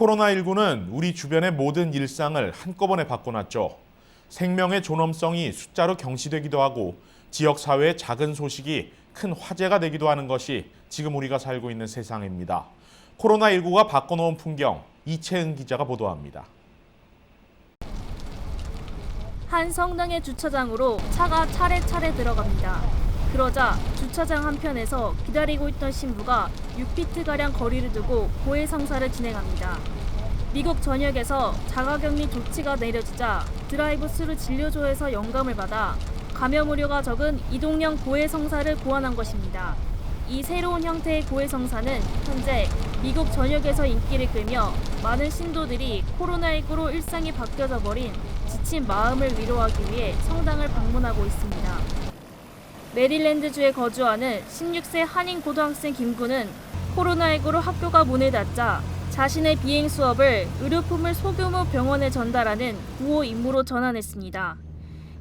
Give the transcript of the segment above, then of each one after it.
코로나19는 우리 주변의 모든 일상을 한꺼번에 바꿔놨죠. 생명의 존엄성이 숫자로 경시되기도 하고 지역 사회의 작은 소식이 큰 화제가 되기도 하는 것이 지금 우리가 살고 있는 세상입니다. 코로나19가 바꿔놓은 풍경 이채은 기자가 보도합니다. 한 성당의 주차장으로 차가 차례차례 들어갑니다. 그러자 주차장 한편에서 기다리고 있던 신부가 6피트가량 거리를 두고 고해 성사를 진행합니다. 미국 전역에서 자가격리 조치가 내려지자 드라이브 스루 진료소에서 영감을 받아 감염 우려가 적은 이동형 고해 성사를 고안한 것입니다. 이 새로운 형태의 고해 성사는 현재 미국 전역에서 인기를 끌며 많은 신도들이 코로나19로 일상이 바뀌어져 버린 지친 마음을 위로하기 위해 성당을 방문하고 있습니다. 메릴랜드주에 거주하는 16세 한인 고등학생 김구는 코로나19로 학교가 문을 닫자 자신의 비행 수업을 의료품을 소규모 병원에 전달하는 구호 임무로 전환했습니다.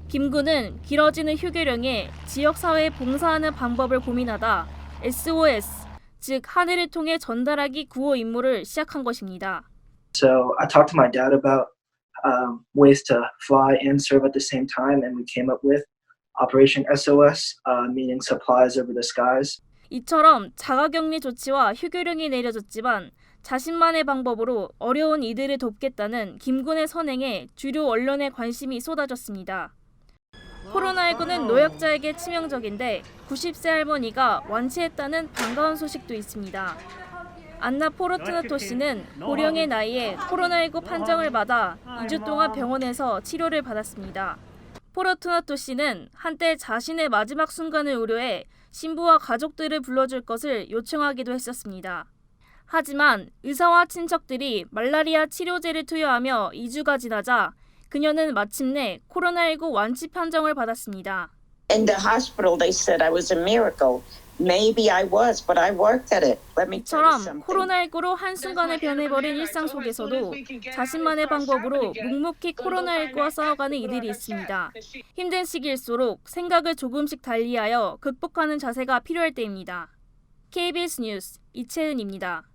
김구는 길어지는 휴교령에 지역사회에 봉사하는 방법을 고민하다 SOS, 즉 하늘을 통해 전달하기 구호 임무를 시작한 것입니다. So I talked to my dad about um, ways to fly and serve at the same time, and we came up with Operation SOS, uh, meaning supplies over the skies. 이처럼 자가격리 조치와 휴교령이 내려졌지만 자신만의 방법으로 어려운 이들을 돕겠다는 김군의 선행에 주류 언론의 관심이 쏟아졌습니다. 코로나19는 노약자에게 치명적인데 90세 할머니가 완치했다는 반가운 소식도 있습니다. 안나 포르트나토 씨는 고령의 나이에 코로나19 판정을 받아 2주 동안 병원에서 치료를 받았습니다. 포르트나토 씨는 한때 자신의 마지막 순간을 우려해 신부와 가족들을 불러줄 것을 요청하기도 했었습니다. 하지만 의사와 친척들이 말라리아 치료제를 투여하며 2주가 지나자 그녀는 마침내 코로나19 완치 판정을 받았습니다. In the hospital, they said I was a miracle. Maybe I was, but I worked at it. Let me tell you 이처럼 something. 코로나19로 한순간에 변해버린 일상 속에서도 자신만의 방법으로 묵묵히 코로나19와 싸워가는 이들이 있습니다. 힘든 시기일수록 생각을 조금씩 달리하여 극복하는 자세가 필요할 때입니다. KBS 뉴스 이채은입니다.